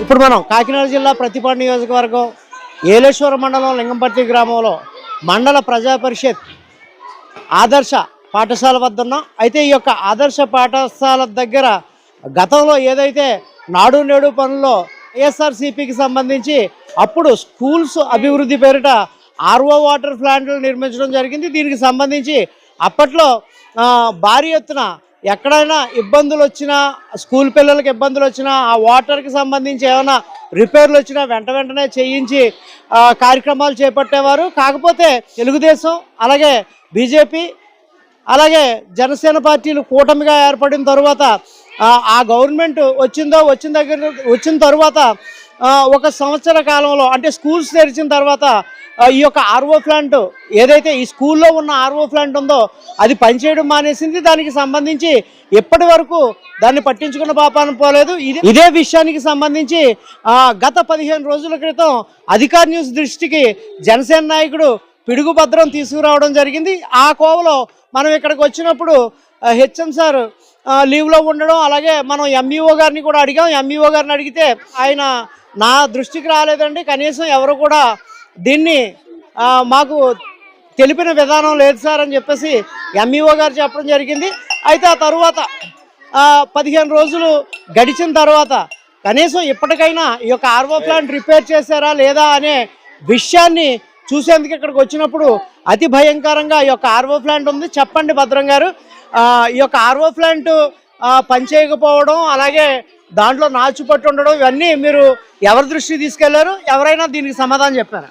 ఇప్పుడు మనం కాకినాడ జిల్లా ప్రతిపాడు నియోజకవర్గం ఏలేశ్వర మండలం లింగంపర్తి గ్రామంలో మండల ప్రజా పరిషత్ ఆదర్శ పాఠశాల వద్ద ఉన్నాం. అయితే ఈ యొక్క ఆదర్శ పాఠశాల దగ్గర గతంలో ఏదైతే నాడు నేడు పనుల్లో ఏఎస్ఆర్సిపికి సంబంధించి అప్పుడు స్కూల్స్ అభివృద్ధి పేరిట ఆర్ఓ వాటర్ ప్లాంట్లు నిర్మించడం జరిగింది. దీనికి సంబంధించి అప్పట్లో భారీ ఎత్తున ఎక్కడైనా ఇబ్బందులు వచ్చినా స్కూల్ పిల్లలకి ఇబ్బందులు వచ్చినా ఆ వాటర్కి సంబంధించి ఏమైనా రిపేర్లు వచ్చినా వెంట వెంటనే చేయించి కార్యక్రమాలు చేపట్టేవారు. కాకపోతే తెలుగుదేశం అలాగే బీజేపీ అలాగే జనసేన పార్టీలు కూటమిగా ఏర్పడిన తర్వాత ఆ, గవర్నమెంట్ వచ్చిందో వచ్చిన దగ్గర వచ్చిన తర్వాత ఒక సంవత్సర కాలంలో అంటే స్కూల్స్ తెరిచిన తర్వాత ఈ యొక్క ఆర్ఓ ప్లాంట్ ఏదైతే ఈ స్కూల్లో ఉన్న ఆర్ఓ ప్లాంట్ ఉందో అది పనిచేయడం మానేసింది. దానికి సంబంధించి ఎప్పటి వరకు దాన్ని పట్టించుకున్న పాపాన పోలేదు. ఇది ఇదే విషయానికి సంబంధించి గత పదిహేను రోజుల క్రితం అధికార న్యూస్ దృష్టికి జనసేన నాయకుడు పిడుగు భద్రం తీసుకురావడం జరిగింది. ఆ కోవలో మనం ఇక్కడికి వచ్చినప్పుడు హెచ్ఎం సార్ లీవ్లో ఉండడం అలాగే మనం ఎంఈఓ గారిని కూడా అడిగాం. ఎంఈఓ గారిని అడిగితే ఆయన నా దృష్టికి రాలేదండి. కనీసం ఎవరు కూడా దీన్ని మాకు తెలిపిన విధానం లేదు సార్ అని చెప్పేసి ఎంఈఓ గారు చెప్పడం జరిగింది. అయితే ఆ తరువాత పదిహేను రోజులు గడిచిన తర్వాత కనీసం ఇప్పటికైనా ఈ యొక్క ఆర్వో ప్లాంట్ రిపేర్ చేశారా లేదా అనే విషయాన్ని చూసేందుకు ఇక్కడికి వచ్చినప్పుడు అతి భయంకరంగా ఈ యొక్క ఆర్వో ప్లాంట్ ఉంది. చెప్పండి భద్రం గారు. ఈ యొక్క ఆర్వో ప్లాంట్ పనిచేయకపోవడం అలాగే దాంట్లో నాచు పట్టు ఉండడం ఇవన్నీ మీరు ఎవరి దృష్టికి తీసుకెళ్ళారు? ఎవరైనా దీనికి సమాధానం చెప్పారా?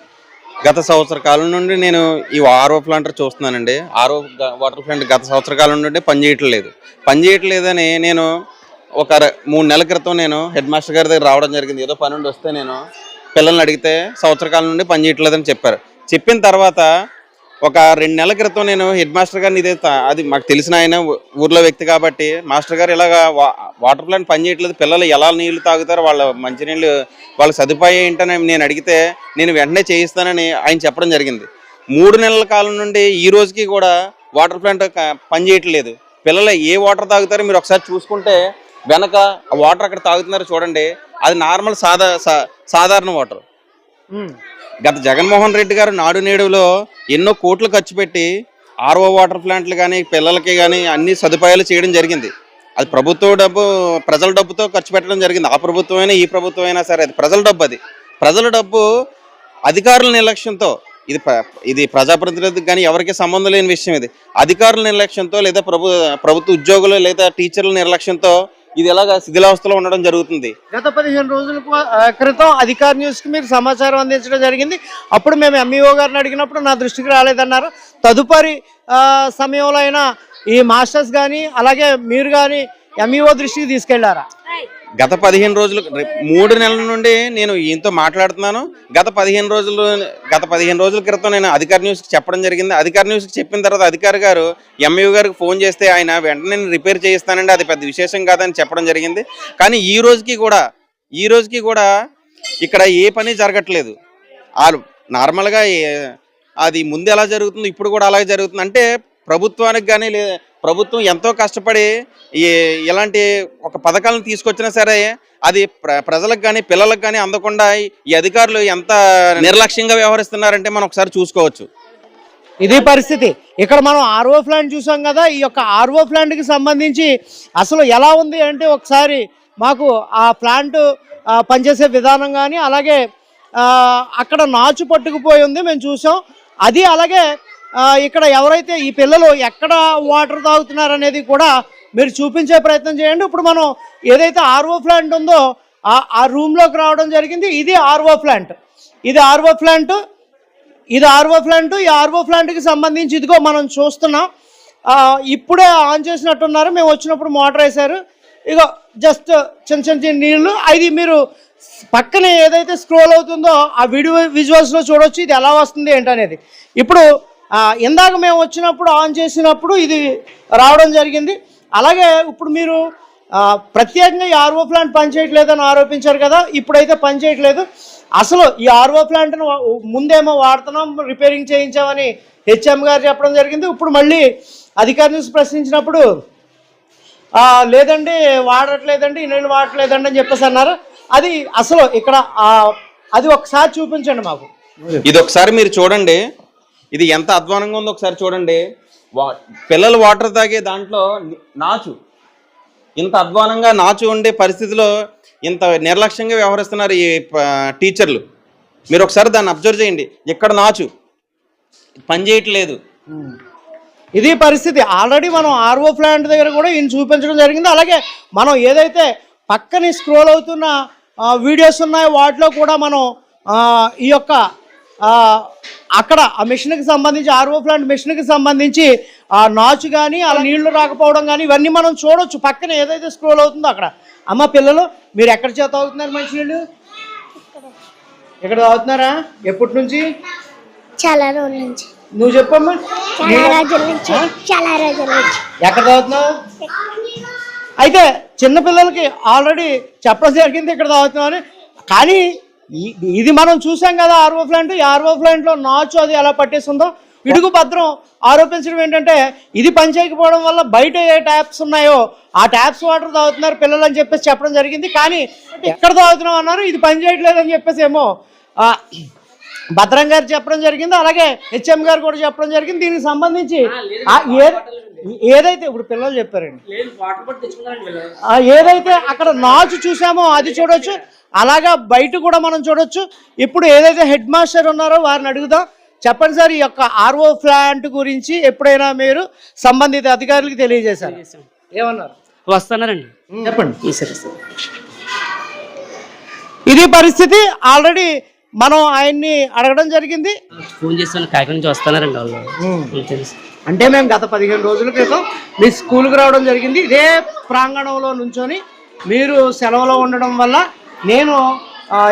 గత సంవత్సర కాలం నుండి నేను ఈ ఆర్ఓ ప్లాంటర్ చూస్తున్నానండి. ఆర్ఓ వాటర్ ప్లాంట్ గత సంవత్సర కాలం నుండి పనిచేయట్లేదు పనిచేయట్లేదని నేను ఒక మూడు నెలల క్రితం నేను హెడ్ మాస్టర్ గారి దగ్గర రావడం జరిగింది. ఏదో పని నుండి వస్తే నేను పిల్లల్ని అడిగితే సంవత్సర కాలం నుండి పనిచేయట్లేదని చెప్పారు. చెప్పిన తర్వాత ఒక రెండు నెలల క్రితం నేను హెడ్ మాస్టర్ గారిని ఇదే అది మాకు తెలిసిన ఆయన ఊర్లో వ్యక్తి కాబట్టి మాస్టర్ గారు ఇలాగ వాటర్ ప్లాంట్ పనిచేయట్లేదు పిల్లలు ఎలా నీళ్ళు తాగుతారు వాళ్ళ మంచినీళ్ళు వాళ్ళ సదుపాయం ఏంటని నేను అడిగితే నేను వెంటనే చేయిస్తానని ఆయన చెప్పడం జరిగింది. మూడు నెలల కాలం నుండి ఈ రోజుకి కూడా వాటర్ ప్లాంట్ పనిచేయట్లేదు పిల్లలు ఏ వాటర్ తాగుతారో మీరు ఒకసారి చూసుకుంటే వెనక వాటర్ అక్కడ తాగుతున్నారు చూడండి అది నార్మల్ సాదా సా- సాధారణ వాటర్. గత జగన్మోహన్ రెడ్డి గారు నాడు నేడులో ఎన్నో కోట్లు ఖర్చు పెట్టి ఆర్ఓ వాటర్ ప్లాంట్లు కానీ పిల్లలకి కానీ అన్ని సదుపాయాలు చేయడం జరిగింది. అది ప్రభుత్వ డబ్బు ప్రజల డబ్బుతో ఖర్చు పెట్టడం జరిగింది. ఆ ప్రభుత్వమైనా ఈ ప్రభుత్వం అయినా సరే అది ప్రజల డబ్బు అది. ప్రజల డబ్బు అధికారుల నిర్లక్ష్యంతో ఇది ఇది ప్రజాప్రతినిధికి కానీ ఎవరికి సంబంధం లేని విషయం ఇది. అధికారుల నిర్లక్ష్యంతో లేదా ప్రభు ప్రభుత్వ ఉద్యోగులు లేదా టీచర్ల నిర్లక్ష్యంతో ఇది ఎలాగ శిథిలావస్థలో ఉండడం జరుగుతుంది? గత పదిహేను రోజుల క్రితం అధికార న్యూస్కి మీరు సమాచారం అందించడం జరిగింది. అప్పుడు మేము ఎంఈఓ గారిని అడిగినప్పుడు నా దృష్టికి రాలేదన్నారు. తదుపరి సమయంలో అయినా ఈ మాస్టర్స్ కానీ అలాగే మీరు కానీ ఎంఈఓ దృష్టికి తీసుకెళ్ళారా? గత పదిహేను రోజులు మూడు నెలల నుండి నేను ఈయనతో మాట్లాడుతున్నాను. గత పదిహేను రోజులు గత పదిహేను రోజుల క్రితం నేను అధికార న్యూస్కి చెప్పడం జరిగింది. అధికార న్యూస్కి చెప్పిన తర్వాత అధికారి గారు ఎంఈఓ గారికి ఫోన్ చేస్తే ఆయన వెంటనే నేను రిపేర్ చేయిస్తానండి అది పెద్ద విశేషం కాదని చెప్పడం జరిగింది. కానీ ఈ రోజుకి కూడా ఈ రోజుకి కూడా ఇక్కడ ఏ పని జరగట్లేదు. వాళ్ళు నార్మల్గా అది ముందు ఎలా జరుగుతుంది ఇప్పుడు కూడా అలాగే జరుగుతుంది. అంటే ప్రభుత్వానికి కానీ లే ప్రభుత్వం ఎంతో కష్టపడి ఈ ఇలాంటి ఒక పథకాలను తీసుకొచ్చినా సరే అది ప్ర ప్రజలకు కానీ పిల్లలకు కానీ అందకుండా ఈ అధికారులు ఎంత నిర్లక్ష్యంగా వ్యవహరిస్తున్నారంటే మనం ఒకసారి చూసుకోవచ్చు. ఇది పరిస్థితి. ఇక్కడ మనం ఆర్ఓ ప్లాంట్ చూసాం కదా ఈ యొక్క ఆర్ఓ ప్లాంట్కి సంబంధించి అసలు ఎలా ఉంది అంటే ఒకసారి మాకు ఆ ప్లాంట్ పనిచేసే విధానం కానీ అలాగే అక్కడ నాచు పట్టుకుపోయి ఉంది మేము చూసాం. అది అలాగే ఇక్కడ ఎవరైతే ఈ పిల్లలు ఎక్కడ వాటర్ తాగుతున్నారు అనేది కూడా మీరు చూపించే ప్రయత్నం చేయండి. ఇప్పుడు మనం ఏదైతే ఆర్ఓ ప్లాంట్ ఉందో ఆ ఆ రూమ్లోకి రావడం జరిగింది. ఇది ఆర్ఓ ప్లాంట్. ఇది ఆర్ఓ ప్లాంట్. ఇది ఆర్ఓ ప్లాంట్. ఈ ఆర్ఓ ప్లాంట్కి సంబంధించి ఇదిగో మనం చూస్తున్నాం. ఇప్పుడే ఆన్ చేసినట్టున్నారు. మేము వచ్చినప్పుడు మోటార్ వేశారు. ఇగో జస్ట్ చిన్న చిన్న చిన్న నీళ్ళు. అది మీరు పక్కనే ఏదైతే స్క్రోల్ అవుతుందో ఆ వీడియో విజువల్స్లో చూడొచ్చు. ఇది ఎలా వస్తుంది ఏంటనేది. ఇప్పుడు ఇందాక మేము వచ్చినప్పుడు ఆన్ చేసినప్పుడు ఇది రావడం జరిగింది. అలాగే ఇప్పుడు మీరు ప్రత్యేకంగా ఈ ఆర్ఓ ప్లాంట్ పనిచేయట్లేదని ఆరోపించారు కదా ఇప్పుడైతే పనిచేయట్లేదు అసలు ఈ ఆర్ఓ ప్లాంట్ను ముందేమో వాడుతున్నాం రిపేరింగ్ చేయించామని హెచ్ఎం గారు చెప్పడం జరిగింది. ఇప్పుడు మళ్ళీ అధికారి నుంచి ప్రశ్నించినప్పుడు లేదండి వాడట్లేదండి నేను వాడట్లేదండి అని చెప్పేసి అన్నారు. అది అసలు ఇక్కడ అది ఒకసారి చూపించండి మాకు. ఇది ఒకసారి మీరు చూడండి. ఇది ఎంత అధ్వానంగా ఉందో ఒకసారి చూడండి. వా- పిల్లలు వాటర్ తాగే దాంట్లో నాచు. ఇంత అధ్వానంగా నాచు ఉండే పరిస్థితిలో ఇంత నిర్లక్ష్యంగా వ్యవహరిస్తున్నారు ఈ టీచర్లు. మీరు ఒకసారి దాన్ని అబ్జర్వ్ చేయండి. ఇక్కడ నాచు. పని చేయట్లేదు. ఇది పరిస్థితి. ఆల్రెడీ మనం ఆర్ఓ ప్లాంట్ దగ్గర కూడా ఈయన చూపించడం జరిగింది. అలాగే మనం ఏదైతే పక్కని స్క్రోల్ అవుతున్న వీడియోస్ ఉన్నాయో వాటిలో కూడా మనం ఈ యొక్క అక్కడ ఆ మిషన్కి సంబంధించి ఆర్ఓ ప్లాంట్ మిషన్కి సంబంధించి ఆ నాచు కానీ అలా నీళ్ళు రాకపోవడం కానీ ఇవన్నీ మనం చూడొచ్చు. పక్కన ఏదైతే స్క్రోల్ అవుతుందో అక్కడ. అమ్మ పిల్లలు మీరు ఎక్కడ చేత అవుతున్నారు మంచినీళ్ళు ఇక్కడ తాగుతున్నారా? ఎప్పటి నుంచి? చాలా రోజుల నుంచి. నువ్వు చెప్పమ్మా. చాలా రోజుల నుంచి. చాలా రోజుల నుంచి. ఎక్కడ అయితే చిన్నపిల్లలకి ఆల్రెడీ చెప్పడం జరిగింది ఇక్కడ చదువుతున్నామని కానీ ఈ- ఇది మనం చూసాం కదా ఆర్ఓ ప్లాంట్. ఈ ఆర్ఓ ప్లాంట్లో నాచు అది ఎలా పట్టేస్తుందో పిడుగు భద్రం ఆరోపించడం ఏంటంటే ఇది పని చేయకపోవడం వల్ల బయట ఏ ట్యాప్స్ ఉన్నాయో ఆ ట్యాప్స్ వాటర్ తాగుతున్నారు పిల్లలు అని చెప్పేసి చెప్పడం జరిగింది. కానీ ఎక్కడ తాగుతున్నాం అన్నారు ఇది పని చేయట్లేదు అని చెప్పేసి ఏమో భద్రం గారు చెప్పడం జరిగింది. అలాగే హెచ్ఎం గారు కూడా చెప్పడం జరిగింది. దీనికి సంబంధించి ఏ- ఏదైతే ఇప్పుడు పిల్లలు చెప్పారండి. ఆ, ఏదైతే అక్కడ నాచు చూసామో అది చూడొచ్చు. అలాగా బయట కూడా మనం చూడొచ్చు. ఇప్పుడు ఏదైతే హెడ్ మాస్టర్ ఉన్నారో వారిని అడుగుదాం. చెప్పండి సార్ ఈ యొక్క ఆర్ఓ ప్లాంట్ గురించి ఎప్పుడైనా మీరు సంబంధిత అధికారులకు తెలియజేశారు? ఏమన్నారు? వస్తున్నారండి. చెప్పండి. ఇది పరిస్థితి ఆల్రెడీ మనం ఆయన్ని అడగడం జరిగింది. ఫోన్ చేస్తాను కాకినాడ నుంచి వస్తున్నారండి వాళ్ళు. తెలుసు. అంటే మేము గత పదిహేను రోజుల క్రితం మీ స్కూల్కి రావడం జరిగింది. ఇదే ప్రాంగణంలో నుంచొని మీరు సెలవులో ఉండడం వల్ల నేను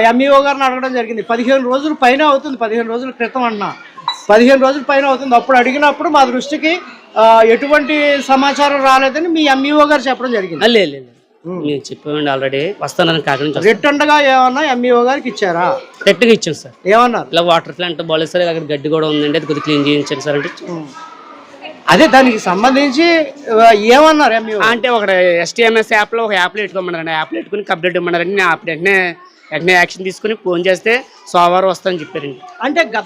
ఎంఈఓ గారిని అడగడం జరిగింది. పదిహేను రోజుల పైన అవుతుంది పదిహేను రోజుల క్రితం అన్నా. పదిహేను రోజుల పైన అవుతుంది. అప్పుడు అడిగినప్పుడు మా దృష్టికి ఎటువంటి సమాచారం రాలేదని మీ ఎంఈఓ గారు చెప్పడం జరిగింది. లేదు నేను చెప్పామండి ఆల్రెడీ. వస్తున్నారని కాకినాడ నుంచి వస్తాను. రిటర్న్గా ఏమన్నా ఎంఈఓ గారికి ఇచ్చారా? కరెక్ట్గా ఇచ్చాను సార్. ఏమన్నారు? ఇలా వాటర్ ప్లాంట్ బాగాలేదు సార్ అక్కడ గడ్డి కూడా ఉందండి అది కొద్దిగా క్లీన్ చేయించండి సార్ అంటే అదే దానికి సంబంధించి ఏమన్నారు అంటే ఒక ఎస్టీఎంఎస్ యాప్లో ఒక యాప్లో పెట్టుకోమన్నారండి. యాప్లో పెట్టుకుని కంప్లీట్ ఇవ్వమన్నారండి. నేను అప్పుడు వెంటనే వెంటనే యాక్షన్ తీసుకుని ఫోన్ చేస్తే సోమవారం వస్తానని చెప్పారండి. అంటే గత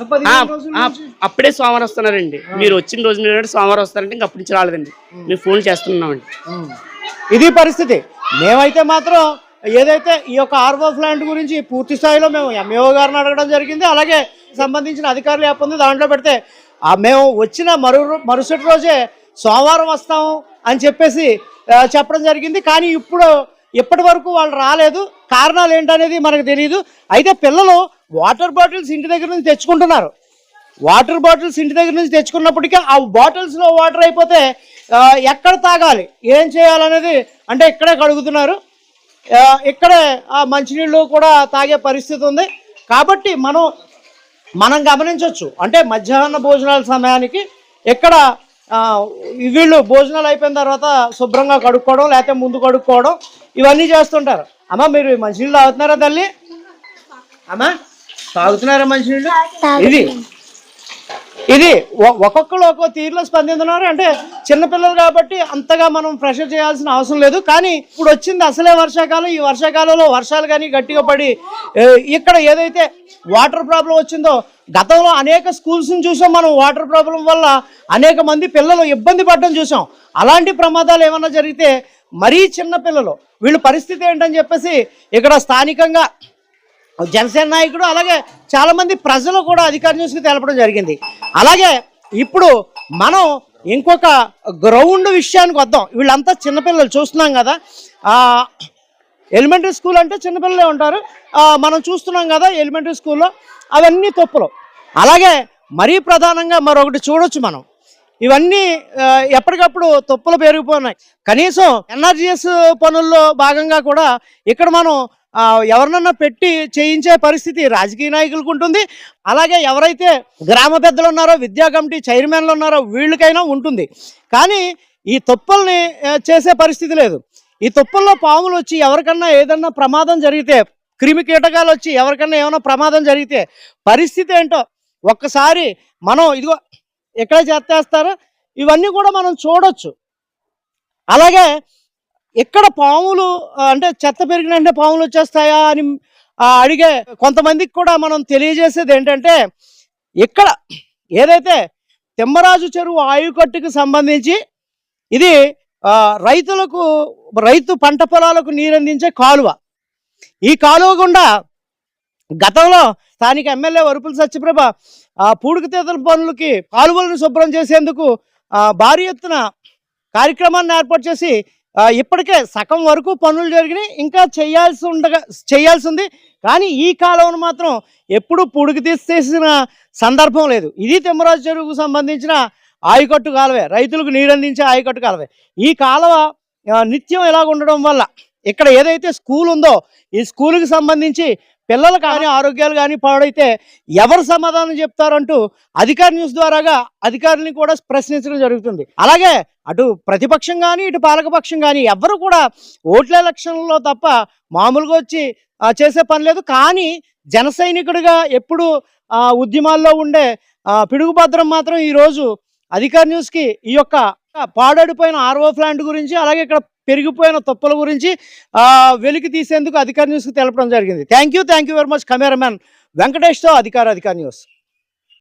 అప్పుడే సోమవారం వస్తున్నారండి. మీరు వచ్చిన రోజు మీరు సోమవారం వస్తారంటే ఇంకా అప్పటి నుంచి రాలేదండి. మేము ఫోన్ చేస్తున్నామండి. ఇది పరిస్థితి. మేమైతే మాత్రం ఏదైతే ఈ యొక్క ఆర్వో ప్లాంట్ గురించి పూర్తి స్థాయిలో మేము ఎంఏఓ గారిని అడగడం జరిగింది. అలాగే సంబంధించిన అధికారులు యాప్ ఉంది దాంట్లో పెడితే మేము వచ్చిన మరు మరుసటి రోజే సోమవారం వస్తాం అని చెప్పేసి చెప్పడం జరిగింది. కానీ ఇప్పుడు ఇప్పటి వరకు వాళ్ళు రాలేదు. కారణాలు ఏంటనేది మనకు తెలియదు అయితే పిల్లలు వాటర్ బాటిల్స్ ఇంటి దగ్గర నుంచి తెచ్చుకుంటున్నారు. వాటర్ బాటిల్స్ ఇంటి దగ్గర నుంచి తెచ్చుకున్నప్పటికీ ఆ బాటిల్స్లో వాటర్ అయిపోతే ఎక్కడ తాగాలి? ఏం చేయాలనేది అంటే ఇక్కడే కడుగుతున్నారు. ఇక్కడే ఆ మంచినీళ్ళు కూడా తాగే పరిస్థితి ఉంది. కాబట్టి మనం మనం గమనించవచ్చు అంటే మధ్యాహ్న భోజనాల సమయానికి ఇక్కడ ఆ, వీళ్ళు భోజనాలు అయిపోయిన తర్వాత శుభ్రంగా కడుక్కోవడం లేకపోతే ముందు కడుక్కోవడం ఇవన్నీ చేస్తుంటారు. అమ్మ మీరు మంచినీళ్ళు తాగుతున్నారా తల్లి? అమ్మా తాగుతున్నారా మంచినీళ్ళు ఇది ఇది ఒ- ఒక్కొక్కరు ఒక్కో తీరులో స్పందిస్తున్నారు అంటే చిన్నపిల్లలు కాబట్టి అంతగా మనం ప్రెషర్ చేయాల్సిన అవసరం లేదు. కానీ ఇప్పుడు వచ్చింది అసలే వర్షాకాలం. ఈ వర్షాకాలంలో వర్షాలు కానీ గట్టిగా పడి ఇక్కడ ఏదైతే వాటర్ ప్రాబ్లం వచ్చిందో గతంలో అనేక స్కూల్స్ని చూసాం మనం వాటర్ ప్రాబ్లం వల్ల అనేక మంది పిల్లలు ఇబ్బంది పడడం చూసాం. అలాంటి ప్రమాదాలు ఏమన్నా జరిగితే మరీ చిన్నపిల్లలు వీళ్ళ పరిస్థితి ఏంటని చెప్పేసి ఇక్కడ స్థానికంగా జనసేన నాయకుడు అలాగే చాలామంది ప్రజలు కూడా అధికార న్యూస్కి తెలపడం జరిగింది. అలాగే ఇప్పుడు మనం ఇంకొక గ్రౌండ్ విషయానికి వద్దాం. వీళ్ళంతా చిన్నపిల్లలు చూస్తున్నాం కదా. ఎలిమెంటరీ స్కూల్ అంటే చిన్నపిల్లలే ఉంటారు. మనం చూస్తున్నాం కదా ఎలిమెంటరీ స్కూల్లో అవన్నీ తప్పులు. అలాగే మరీ ప్రధానంగా మరొకటి చూడొచ్చు మనం. ఇవన్నీ ఎప్పటికప్పుడు తప్పులు పెరిగిపోతున్నాయి కనీసం ఎన్ఆర్జిఎస్ పనుల్లో భాగంగా కూడా ఇక్కడ మనం ఎవరినన్నా పెట్టి చేయించే పరిస్థితి రాజకీయ నాయకులకు ఉంటుంది. అలాగే ఎవరైతే గ్రామ పెద్దలు ఉన్నారో విద్యా కమిటీ చైర్మన్లు ఉన్నారో వీళ్ళకైనా ఉంటుంది. కానీ ఈ తొప్పల్ని చేసే పరిస్థితి లేదు. ఈ తొప్పల్లో పాములు వచ్చి ఎవరికన్నా ఏదన్నా ప్రమాదం జరిగితే క్రిమి కీటకాలు వచ్చి ఎవరికన్నా ఏమైనా ప్రమాదం జరిగితే పరిస్థితి ఏంటో ఒక్కసారి మనం ఇదిగో ఎక్కడ చేస్తారు ఇవన్నీ కూడా మనం చూడొచ్చు. అలాగే ఎక్కడ పాములు అంటే చెత్త పెరిగిన వెంటనే పాములు వచ్చేస్తాయా అని అడిగే కొంతమందికి కూడా మనం తెలియజేసేది ఏంటంటే ఇక్కడ ఏదైతే తిమ్మరాజు చెరువు ఆయుకట్టుకు సంబంధించి ఇది రైతులకు రైతు పంట పొలాలకు నీరందించే కాలువ. ఈ కాలువ గుండా గతంలో స్థానిక ఎమ్మెల్యే వరుపుల సత్యప్రభ ఆ పూడికతీతల పనులకి కాలువలను శుభ్రం చేసేందుకు భారీ ఎత్తున కార్యక్రమాన్ని ఏర్పాటు చేసి ఇప్పటికే సగం వరకు పనులు జరిగినాయి. ఇంకా చేయాల్సి ఉండగా చేయాల్సి ఉంది. కానీ ఈ కాలువను మాత్రం ఎప్పుడు పుడికి తీసేసిన సందర్భం లేదు. ఇది తిమ్మరాజు చెరువుకు సంబంధించిన ఆయకట్టు కాలువే. రైతులకు నీరందించే ఆయకట్టు కాలువే. ఈ కాలువ నిత్యం ఇలా ఉండడం వల్ల ఇక్కడ ఏదైతే స్కూల్ ఉందో ఈ స్కూల్కి సంబంధించి పిల్లలు కానీ ఆరోగ్యాలు కానీ పాడైతే ఎవరు సమాధానం చెప్తారంటూ అధికార న్యూస్ ద్వారాగా అధికారుల్ని కూడా ప్రశ్నించడం జరుగుతుంది. అలాగే అటు ప్రతిపక్షం కానీ ఇటు పాలకపక్షం కానీ ఎవరు కూడా ఓట్ల ఎలక్షన్లో తప్ప మామూలుగా వచ్చి చేసే పని లేదు. కానీ జన సైనికుడిగా ఎప్పుడు ఉద్యమాల్లో ఉండే ఆ, పిడుగుభద్రం మాత్రం ఈరోజు అధికార న్యూస్కి ఈ యొక్క పాడడిపోయిన ఆర్ఓ ప్లాంట్ గురించి అలాగే ఇక్కడ పెరిగిపోయిన తప్పుల గురించి వెలికి తీసేందుకు అధికార న్యూస్కి తెలపడం జరిగింది. Thank you thank you very much cameraman వెంకటేష్తో అధికార అధికార న్యూస్.